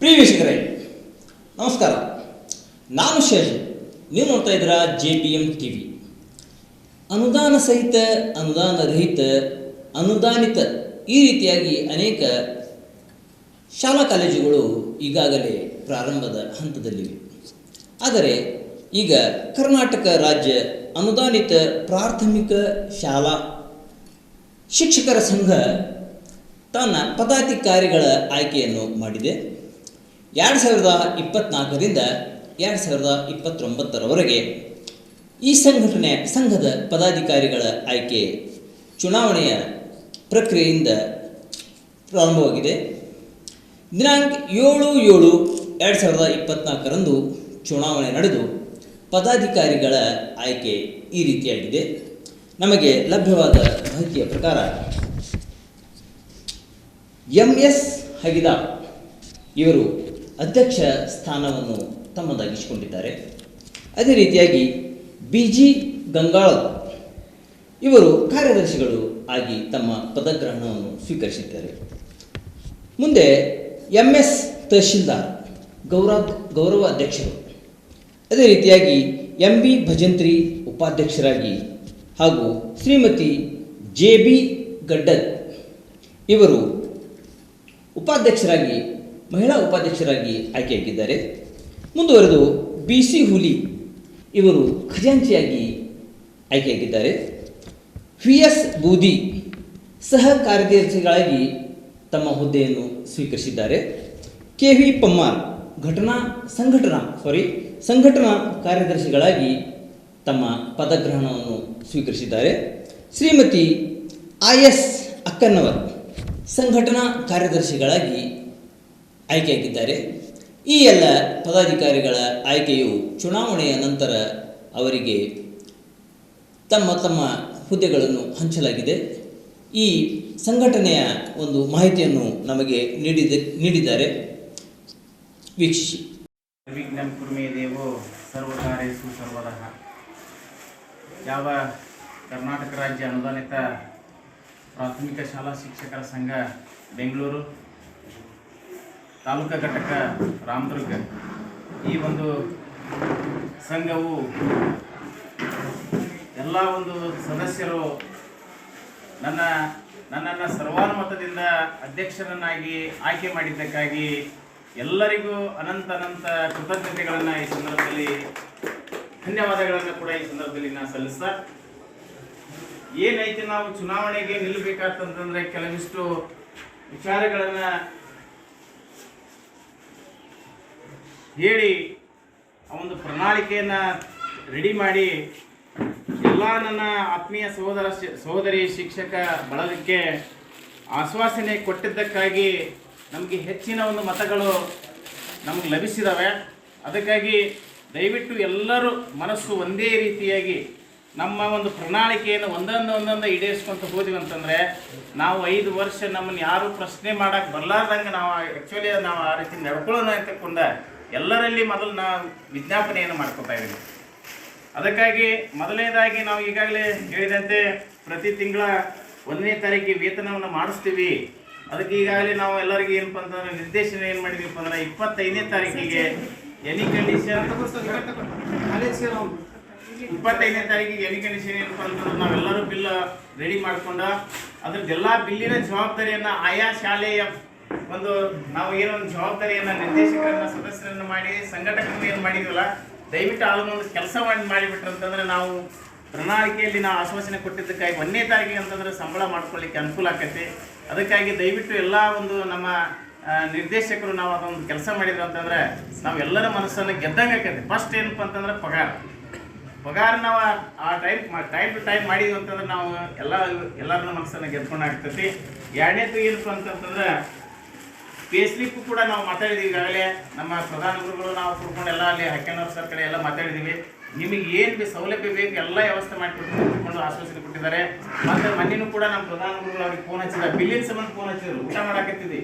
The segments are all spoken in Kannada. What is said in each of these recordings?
ಪ್ರಿಯ ವೀಕ್ಷಕರೇ, ನಮಸ್ಕಾರ. ನಾನು ಶಶಿ ನೀವು ನೋಡ್ತಾ ಇದ್ದೀರಾ J P M T V ಅನುದಾನ ಸಹಿತ, ಅನುದಾನ ರಹಿತ, ಅನುದಾನಿತ ಈ ರೀತಿಯಾಗಿ ಅನೇಕ ಶಾಲಾ ಕಾಲೇಜುಗಳು ಈಗಾಗಲೇ ಪ್ರಾರಂಭದ ಹಂತದಲ್ಲಿವೆ. ಆದರೆ ಈಗ ಕರ್ನಾಟಕ ರಾಜ್ಯ ಅನುದಾನಿತ ಪ್ರಾಥಮಿಕ ಶಾಲಾ ಶಿಕ್ಷಕರ ಸಂಘ ತನ್ನ ಪದಾಧಿಕಾರಿಗಳ ಆಯ್ಕೆಯನ್ನು ಮಾಡಿದೆ. ಎರಡು ಸಾವಿರದ ಇಪ್ಪತ್ನಾಲ್ಕರಿಂದ ಎರಡು ಸಾವಿರದ ಇಪ್ಪತ್ತೊಂಬತ್ತರವರೆಗೆ ಈ ಸಂಘಟನೆ ಸಂಘದ ಪದಾಧಿಕಾರಿಗಳ ಆಯ್ಕೆ ಚುನಾವಣೆಯ ಪ್ರಕ್ರಿಯೆಯಿಂದ ಪ್ರಾರಂಭವಾಗಿದೆ. ದಿನಾಂಕ ಏಳು ಏಳು ಎರಡು ಸಾವಿರದ ಇಪ್ಪತ್ನಾಲ್ಕರಂದು ಚುನಾವಣೆ ನಡೆದು ಪದಾಧಿಕಾರಿಗಳ ಆಯ್ಕೆ ಈ ರೀತಿಯಾಗಿದೆ. ನಮಗೆ ಲಭ್ಯವಾದ ಮಾಹಿತಿಯ ಪ್ರಕಾರ ಎಂ ಎಸ್ ಹಗಿದಾರ್ ಇವರು ಅಧ್ಯಕ್ಷ ಸ್ಥಾನವನ್ನು ತಮ್ಮದಾಗಿಸಿಕೊಂಡಿದ್ದಾರೆ. ಅದೇ ರೀತಿಯಾಗಿ ಬಿ ಜಿ ಗಂಗಾಳ ಇವರು ಕಾರ್ಯದರ್ಶಿಗಳು ಆಗಿ ತಮ್ಮ ಪದಗ್ರಹಣವನ್ನು ಸ್ವೀಕರಿಸಿದ್ದಾರೆ. ಮುಂದೆ ಎಂ ಎಸ್ ತಹಶೀಲ್ದಾರ್ ಗೌರವ ಗೌರವ ಅಧ್ಯಕ್ಷರು. ಅದೇ ರೀತಿಯಾಗಿ ಎಂ ಬಿ ಭಜಂತ್ರಿ ಉಪಾಧ್ಯಕ್ಷರಾಗಿ ಹಾಗೂ ಶ್ರೀಮತಿ ಜೆ ಬಿ ಗಡ್ಡದ್ ಇವರು ಉಪಾಧ್ಯಕ್ಷರಾಗಿ ಮಹಿಳಾ ಉಪಾಧ್ಯಕ್ಷರಾಗಿ ಆಯ್ಕೆಯಾಗಿದ್ದಾರೆ ಮುಂದುವರೆದು ಬಿ ಸಿ ಹುಲಿ ಇವರು ಖಜಾಂಚಿಯಾಗಿ ಆಯ್ಕೆಯಾಗಿದ್ದಾರೆ ವಿ ಎಸ್ ಬೂದಿ ಸಹ ಕಾರ್ಯದರ್ಶಿಗಳಾಗಿ ತಮ್ಮ ಹುದ್ದೆಯನ್ನು ಸ್ವೀಕರಿಸಿದ್ದಾರೆ. ಕೆ ವಿ ಪಮ್ಮಾರ್ ಘಟನಾ ಸಂಘಟನಾ ಸಾರಿ ಸಂಘಟನಾ ಕಾರ್ಯದರ್ಶಿಗಳಾಗಿ ತಮ್ಮ ಪದಗ್ರಹಣವನ್ನು ಸ್ವೀಕರಿಸಿದ್ದಾರೆ. ಶ್ರೀಮತಿ ಐ ಎಸ್ ಅಕ್ಕನ್ನವರ್ ಸಂಘಟನಾ ಕಾರ್ಯದರ್ಶಿಗಳಾಗಿ ಆಯ್ಕೆಯಾಗಿದ್ದಾರೆ ಈ ಎಲ್ಲ ಪದಾಧಿಕಾರಿಗಳ ಆಯ್ಕೆಯು ಚುನಾವಣೆಯ ನಂತರ ಅವರಿಗೆ ತಮ್ಮ ತಮ್ಮ ಹುದ್ದೆಗಳನ್ನು ಹಂಚಲಾಗಿದೆ. ಈ ಸಂಘಟನೆಯ ಒಂದು ಮಾಹಿತಿಯನ್ನು ನಮಗೆ ನೀಡಿದ, ನೀಡಿದ್ದಾರೆ. ವೀಕ್ಷಿಸಿ. ಸರ್ವದಃ ಯಾವ ಕರ್ನಾಟಕ ರಾಜ್ಯ ಅನುದಾನಿತ ಪ್ರಾಥಮಿಕ ಶಾಲಾ ಶಿಕ್ಷಕರ ಸಂಘ ಬೆಂಗಳೂರು ತಾಲೂಕಾ ಘಟಕ ರಾಮದುರ್ಗ. ಈ ಒಂದು ಸಂಘವು ಎಲ್ಲ ಒಂದು ಸದಸ್ಯರು ನನ್ನ, ನನ್ನನ್ನು ಸರ್ವಾನುಮತದಿಂದ ಅಧ್ಯಕ್ಷರನ್ನಾಗಿ ಆಯ್ಕೆ ಮಾಡಿದ್ದಕ್ಕಾಗಿ ಎಲ್ಲರಿಗೂ ಅನಂತ ಅನಂತ ಕೃತಜ್ಞತೆಗಳನ್ನು ಈ ಸಂದರ್ಭದಲ್ಲಿ, ಧನ್ಯವಾದಗಳನ್ನು ಕೂಡ ಈ ಸಂದರ್ಭದಲ್ಲಿ ನಾನು ಸಲ್ಲಿಸ್ತಾ ಏನೈತಿ ನಾವು ಚುನಾವಣೆಗೆ ನಿಲ್ಲಬೇಕಾಗ್ತಂತಂದ್ರೆ ಕೆಲವಿಷ್ಟು ವಿಚಾರಗಳನ್ನ ಹೇಳಿ ಒಂದು ಪ್ರಣಾಳಿಕೆಯನ್ನು ರೆಡಿ ಮಾಡಿ ಎಲ್ಲ ನನ್ನ ಆತ್ಮೀಯ ಸಹೋದರ ಸಹೋದರಿ ಶಿಕ್ಷಕ ಬಳಗಕ್ಕೆ ಆಶ್ವಾಸನೆ ಕೊಟ್ಟಿದ್ದಕ್ಕಾಗಿ ನಮಗೆ ಹೆಚ್ಚಿನ ಒಂದು ಮತಗಳು ನಮಗೆ ಲಭಿಸಿದವೆ. ಅದಕ್ಕಾಗಿ ದಯವಿಟ್ಟು ಎಲ್ಲರೂ ಮನಸ್ಸು ಒಂದೇ ರೀತಿಯಾಗಿ ನಮ್ಮ ಒಂದು ಪ್ರಣಾಳಿಕೆಯನ್ನು ಒಂದೊಂದು ಒಂದೊಂದು ಈಡೇರಿಸ್ಕೊಂತ ಹೋದ್ವಿ ಅಂತಂದರೆ ನಾವು ಐದು ವರ್ಷ ನಮ್ಮನ್ನು ಯಾರು ಪ್ರಶ್ನೆ ಮಾಡಕ್ಕೆ ಬರಲಾರ್ದಂಗೆ ನಾವು ಆ್ಯಕ್ಚುಲಿ ನಾವು ಆ ರೀತಿ ನಡ್ಕೊಳ್ಳೋಣ ಅಂತಕೊಂಡ ಎಲ್ಲರಲ್ಲಿ ಮೊದಲು ನಾವು ವಿಜ್ಞಾಪನೆಯನ್ನು ಮಾಡ್ಕೊತಾ ಇದ್ದೀವಿ ಅದಕ್ಕಾಗಿ ಮೊದಲನೇದಾಗಿ ನಾವು ಈಗಾಗಲೇ ಹೇಳಿದಂತೆ ಪ್ರತಿ ತಿಂಗಳ ಒಂದನೇ ತಾರೀಕಿಗೆ ವೇತನವನ್ನು ಮಾಡಿಸ್ತೀವಿ. ಅದಕ್ಕೆ ಈಗಾಗಲೇ ನಾವು ಎಲ್ಲರಿಗೂ ಏನಪ್ಪ ಅಂತಂದ್ರೆ ನಿರ್ದೇಶನ ಏನು ಮಾಡಿದೀವಪ್ಪ ಅಂದ್ರೆ ಇಪ್ಪತ್ತೈದನೇ ತಾರೀಕಿಗೆ ಎನಿ ಕಂಡೀಷನ್ ಇಪ್ಪತ್ತೈದನೇ ತಾರೀಕಿಗೆ ಎನಿ ಕಂಡೀಷನ್ ಏನಪ್ಪ ಅಂತಂದ್ರೆ ನಾವೆಲ್ಲರೂ ಬಿಲ್ ರೆಡಿ ಮಾಡಿಕೊಂಡ, ಅದ್ರದ್ದೆಲ್ಲ ಬಿಲ್ಲಿನ ಜವಾಬ್ದಾರಿಯನ್ನು ಆಯಾ ಶಾಲೆಯ ಒಂದು ನಾವು ಏನೊಂದು ಜವಾಬ್ದಾರಿಯನ್ನ ನಿರ್ದೇಶಕರನ್ನ, ಸದಸ್ಯರನ್ನ ಮಾಡಿ, ಸಂಘಟಕರನ್ನ ಏನು ಮಾಡಿದ್ವಲ್ಲ, ದಯವಿಟ್ಟು ಅದನ್ನೊಂದು ಕೆಲಸ ಮಾಡಿ ಮಾಡಿಬಿಟ್ರಂತಂದ್ರೆ ನಾವು ಪ್ರಣಾಳಿಕೆಯಲ್ಲಿ ನಾವು ಆಶ್ವಾಸನೆ ಕೊಟ್ಟಿದ್ದಕ್ಕಾಗಿ ಒಂದನೇ ತಾರೀಕಿಗೆ ಅಂತಂದ್ರೆ ಸಂಬಳ ಮಾಡ್ಕೊಳ್ಳಿಕ್ಕೆ ಅನುಕೂಲ ಆಕೈತಿ. ಅದಕ್ಕಾಗಿ ದಯವಿಟ್ಟು ಎಲ್ಲ ಒಂದು ನಮ್ಮ ನಿರ್ದೇಶಕರು ನಾವು ಅದೊಂದು ಕೆಲಸ ಮಾಡಿದ್ರು ಅಂತಂದ್ರೆ ನಾವೆಲ್ಲರ ಮನಸ್ಸನ್ನು ಗೆದ್ದಂಗೆ ಆಕೈತಿ. ಫಸ್ಟ್ ಏನಪ್ಪ ಅಂತಂದ್ರೆ ಪಗಾರ. ಪಗಾರ ನಾವು ಆ- ಟೈಮ್ ಟೈಮ್ ಟು ಟೈಮ್ ಮಾಡಿದ್ವಿ ಅಂತಂದ್ರೆ ನಾವು ಎಲ್ಲ, ಎಲ್ಲರನ್ನ ಮನಸ್ಸನ್ನು ಗೆದ್ಕೊಂಡಾಗ್ತೈತಿ. ಎರಡನೇದು ಏನಪ್ಪ ಅಂತಂತಂದ್ರೆ ಪೇ ಸ್ಲಿಪ್ ಕೂಡ ನಾವು ಮಾತಾಡಿದ್ವಿ ಈಗಾಗಲೇ. ನಮ್ಮ ಪ್ರಧಾನ ಗುರುಗಳು ನಾವು ಕುಡ್ಕೊಂಡು ಎಲ್ಲ ಅಲ್ಲಿ ಹಕ್ಕನವ್ರ ಸರ್ ಕಡೆ ಎಲ್ಲ ಮಾತಾಡಿದ್ದೀವಿ ನಿಮಗೆ ಏನು ಬಿ ಸೌಲಭ್ಯ ಬೇಕು ಎಲ್ಲ ವ್ಯವಸ್ಥೆ ಮಾಡಿಕೊಟ್ಟು ಆಶ್ವಾಸನೆ ಕೊಟ್ಟಿದ್ದಾರೆ. ಮತ್ತು ಮನೆಯೂ ಕೂಡ ನಮ್ಮ ಪ್ರಧಾನ ಗುರುಗಳು ಅವ್ರಿಗೆ ಫೋನ್ ಹಚ್ಚಿದ ಬಿಲ್ಲಿನ ಸಂಬಂಧ ಫೋನ್ ಹಚ್ಚಿದ್ರು. ಊಟ ಮಾಡಾಕತ್ತಿದ್ವಿ.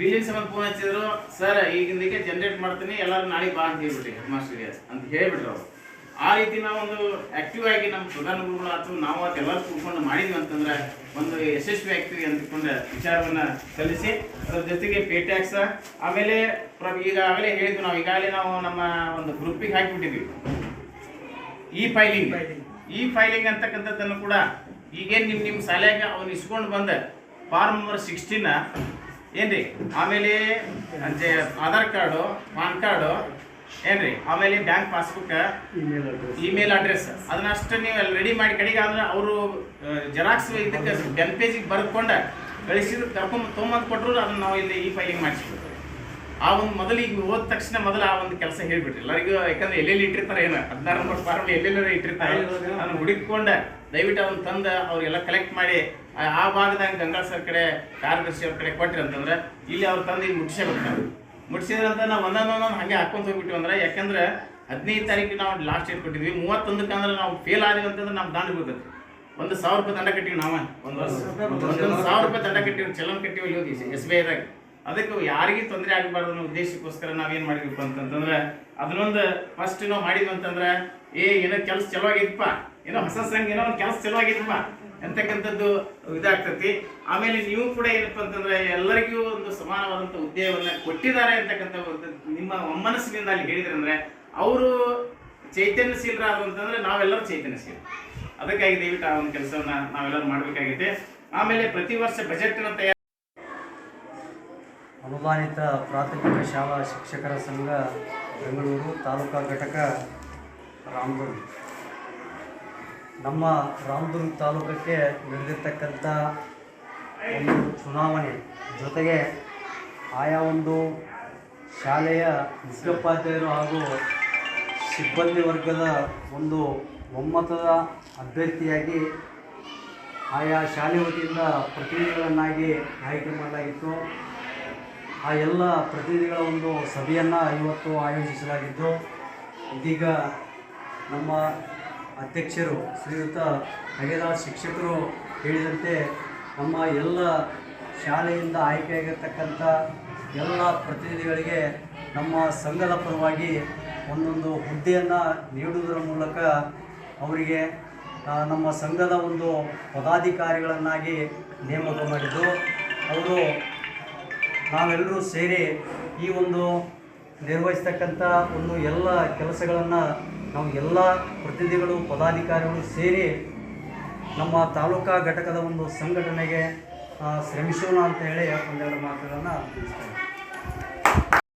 ಬಿಲ್ಲಿನ ಸಂಬಂಧ ಫೋನ್ ಹಚ್ಚಿದ್ರು. ಸರ್ ಈಗಿಂದಕ್ಕೆ ಜನರೇಟ್ ಮಾಡ್ತೀನಿ. ಎಲ್ಲರೂ ನಾಳೆ ಬಾ ಅಂತ ಹೇಳ್ಬಿಟ್ರಿ ಹೆಡ್ ಮಾಸ್ಟರ್ಗೆ ಅಂತ ಹೇಳಿಬಿಟ್ರು ಅವ್ರು. ಆ ರೀತಿ ನಾವು ಒಂದು ಆಕ್ಟಿವ್ ಆಗಿ ನಮ್ಮ ಪ್ರಧಾನ ಗುರುಗಳು ಅಥವಾ ನಾವು ಅದೆಲ್ಲ ಕೂತ್ಕೊಂಡು ಮಾಡಿದ್ವಿ ಅಂತಂದ್ರೆ ಒಂದು ಯಶಸ್ವಿ ಆಗ್ತೀವಿ ಅಂತಕೊಂಡು ವಿಚಾರವನ್ನ ಕಲಿಸಿ ಅದ್ರ ಜೊತೆಗೆ ಪೇ ಟ್ಯಾಕ್ಸ್ ಆಮೇಲೆ ಈಗಾಗಲೇ ಹೇಳಿದ್ವಿ ನಾವು, ಈಗಾಗಲೇ ನಾವು ನಮ್ಮ ಒಂದು ಗ್ರೂಪಿಗೆ ಹಾಕಿಬಿಟ್ಟಿದ್ವಿ. ಇ ಫೈಲಿಂಗ್ ಈ ಫೈಲಿಂಗ್ ಅಂತಕ್ಕಂಥದ್ದನ್ನು ಕೂಡ ಈಗೇನು ನಿಮ್ಮ ನಿಮ್ಮ ಶಾಲೆಗೆ ಅವ್ನು ಇಸ್ಕೊಂಡು ಬಂದ ಫಾರ್ಮ್ ನಂಬರ್ ಸಿಕ್ಸ್ಟೀನ ಏನ್ರಿ? ಆಮೇಲೆ ಆಧಾರ್ ಕಾರ್ಡು, ಪಾನ್ ಕಾರ್ಡು ಏನ್ರಿ ಆಮೇಲೆ ಬ್ಯಾಂಕ್ ಪಾಸ್ಬುಕ್ ಇಮೇಲ್ ಅಡ್ರೆಸ್ ಅದನ್ನ ಅಷ್ಟು ನೀವು ಅಲ್ಲಿ ರೆಡಿ ಮಾಡಿ ಕಡೆಗೆ ಆದ್ರೆ ಅವರು ಜೆರಾಕ್ಸ್ ಇದಕ್ಕೆ ಟೆನ್ ಪೇಜಿಗೆ ಬರ್ಕೊಂಡು ಕಳಿಸಿದ್ರು ಕರ್ಕೊಂಡ್ ತೊಗೊಂಬಂದು ಕೊಟ್ಟರು ಅದನ್ನ ನಾವು ಇಲ್ಲಿ ಈ ಫೈಲಿಂಗ್ ಮಾಡಿಸ್ಬಿಡ್ತೀವಿ ಆ ಒಂದು ಮೊದಲು ಈಗ ಹೋದ ತಕ್ಷಣ ಮೊದಲು ಆ ಒಂದು ಕೆಲಸ ಹೇಳ್ಬಿಟ್ರಿ ಎಲ್ಲರಿಗೂ ಯಾಕಂದ್ರೆ ಎಲ್ಲೆಲ್ಲಿ ಇಟ್ಟಿರ್ತಾರೆ ಏನು? ಹದಿನಾರು ನಂಬರ್ ಫಾರ್ಮ್ ಎಲ್ಲೆಲ್ಲ ಇಟ್ಟಿರ್ತಾರೆ. ಅದನ್ನು ಹುಡುಕೊಂಡ ದಯವಿಟ್ಟು ಅವ್ನು ತಂದ ಅವರೆಲ್ಲ ಕಲೆಕ್ಟ್ ಮಾಡಿ ಆ- ಭಾಗದಾಗ ಗಂಗಾ ಸರ್ ಕಡೆ ಕಾರ್ಯದರ್ಶಿ ಅವ್ರ ಕಡೆ ಕೊಟ್ರಿ ಅಂತಂದ್ರೆ ಇಲ್ಲಿ ಅವ್ರು ತಂದು ಈಗ ಮುಟ್ಟಿಸಬೇಕು ಮುಟ್ಟಿಸಿದ್ರಂತ ನಾವು ಒಂದೊಂದೊಂದೊಂದು ಹಂಗೆ ಹಾಕೊಂಡು ಹೋಗ್ಬಿಟ್ಟಿವಿ ಅಂದ್ರೆ, ಯಾಕಂದ್ರೆ ಹದಿನೈದು ತಾರೀಕಿಗೆ ನಾವು ಲಾಸ್ಟ್ ಡೇಟ್ ಕೊಟ್ಟಿದ್ವಿ. ಮೂವತ್ತೊಂದಕ್ಕೆ ಅಂದ್ರೆ ನಾವು ಫೇಲ್ ಆದ್ವಿ ಅಂತಂದ್ರೆ ನಮ್ಮ ದಾಂಡ್ ಬೀಳ್ತೈತಿ. ಒಂದು ಸಾವಿರ ರೂಪಾಯಿ ದಂಡ ಕಟ್ಟಿವಿ ನಾವ. ಒಂದು ಒಂದೊಂದು ಸಾವಿರ ರೂಪಾಯಿ ದಂಡ ಕಟ್ಟಿವಿ ಚಲನ್ ಕಟ್ಟಿವಿ ಇಲ್ಲಿ ಎಸ್ ಬಿ ಐದಾಗ ಅದಕ್ಕೆ ಯಾರಿಗೂ ತೊಂದರೆ ಆಗಬಾರ್ದು ಅನ್ನೋ ಉದ್ದೇಶಕ್ಕೋಸ್ಕರ ನಾವೇನು ಮಾಡಿದ್ವಿ ಅಂತಂತಂದ್ರೆ ಅದನ್ನೊಂದು ಫಸ್ಟ್ ನಾವು ಮಾಡಿದ್ವಿ ಅಂತಂದ್ರೆ ಏ, ಏನೋ ಕೆಲಸ ಚಲೋ ಆಗಿತ್ತಪ್ಪ. ಏನೋ ಹೊಸ ಸಂಘ, ಏನೋ ಒಂದು ಕೆಲಸ ಚಲೋ ಆಗಿತ್ತಪ್ಪ. ಅಂತಕ್ಕಂಥದ್ದು ಇದಾಗ್ತತಿ. ಆಮೇಲೆ ನೀವು ಕೂಡ ಏನಪ್ಪ ಅಂತಂದ್ರೆ ಎಲ್ಲರಿಗೂ ಒಂದು ಸಮಾನವಾದಂಥ ಉದ್ಯೋಗವನ್ನ ಕೊಟ್ಟಿದ್ದಾರೆ ಅಂತಕ್ಕಂಥ ನಿಮ್ಮ ಒಮ್ಮನಸ್ಸಿನಿಂದ ಅಲ್ಲಿ ಹೇಳಿದ್ರೆ ಅಂದ್ರೆ ಅವರು ಚೈತನ್ಯಶೀಲರಾದ್ರು ಅಂತಂದ್ರೆ ನಾವೆಲ್ಲರೂ ಚೈತನ್ಯಶೀಲ. ಅದಕ್ಕಾಗಿ ದಯವಿಟ್ಟು ಆ ಒಂದು ಕೆಲಸವನ್ನ ನಾವೆಲ್ಲರೂ ಮಾಡಬೇಕಾಗಿದೆ ಆಮೇಲೆ ಪ್ರತಿ ವರ್ಷ ಬಜೆಟ್ ತಯಾರು ಅನುದಾನಿತ ಪ್ರಾಥಮಿಕ ಶಾಲಾ ಶಿಕ್ಷಕರ ಸಂಘ ಬೆಂಗಳೂರು ತಾಲೂಕಾ ಘಟಕ ರಾಮದುರ್ಗ. ನಮ್ಮ ರಾಮದುರ್ಗ ತಾಲೂಕಕ್ಕೆ ನಡೆದಿರ್ತಕ್ಕಂಥ ಒಂದು ಚುನಾವಣೆ. ಜೊತೆಗೆ ಆಯಾ ಒಂದು ಶಾಲೆಯ ಮುಖ್ಯೋಪಾಧ್ಯಾಯರು ಹಾಗೂ ಸಿಬ್ಬಂದಿ ವರ್ಗದ ಒಂದು ಒಮ್ಮತದ ಅಭ್ಯರ್ಥಿಯಾಗಿ ಆಯಾ ಶಾಲೆ ವತಿಯಿಂದ ಪ್ರತಿನಿಧಿಗಳನ್ನಾಗಿ ಆಯ್ಕೆ ಮಾಡಲಾಗಿತ್ತು. ಆ ಎಲ್ಲ ಪ್ರತಿನಿಧಿಗಳ ಒಂದು ಸಭೆಯನ್ನು ಇವತ್ತು ಆಯೋಜಿಸಲಾಗಿದ್ದು, ಇದೀಗ ನಮ್ಮ ಅಧ್ಯಕ್ಷರು, ಶ್ರೀಯುತ ಹಗೆದಾಸ್ ಶಿಕ್ಷಕರು ಹೇಳಿದಂತೆ ನಮ್ಮ ಎಲ್ಲ ಶಾಲೆಯಿಂದ ಆಯ್ಕೆಯಾಗಿರ್ತಕ್ಕಂಥ ಎಲ್ಲ ಪ್ರತಿನಿಧಿಗಳಿಗೆ ನಮ್ಮ ಸಂಘದ ಪರವಾಗಿ ಒಂದೊಂದು ಹುದ್ದೆಯನ್ನು ನೀಡುವುದರ ಮೂಲಕ ಅವರಿಗೆ ನಮ್ಮ ಸಂಘದ ಒಂದು ಪದಾಧಿಕಾರಿಗಳನ್ನಾಗಿ ನೇಮಕ ಮಾಡಿದ್ದು. ಅವರು ನಾವೆಲ್ಲರೂ ಸೇರಿ ಈ ಒಂದು ನಿರ್ವಹಿಸ್ತಕ್ಕಂಥ ಒಂದು ಎಲ್ಲ ಕೆಲಸಗಳನ್ನು ನಾವು ಎಲ್ಲ ಪ್ರತಿನಿಧಿಗಳು, ಪದಾಧಿಕಾರಿಗಳು ಸೇರಿ ನಮ್ಮ ತಾಲೂಕಾ ಘಟಕದ ಒಂದು ಸಂಘಟನೆಗೆ ಶ್ರಮಿಸೋಣ ಅಂತ ಹೇಳಿ ಒಂದೆರಡು ಮಾತುಗಳನ್ನು ತಿಳಿಸ್ತೇನೆ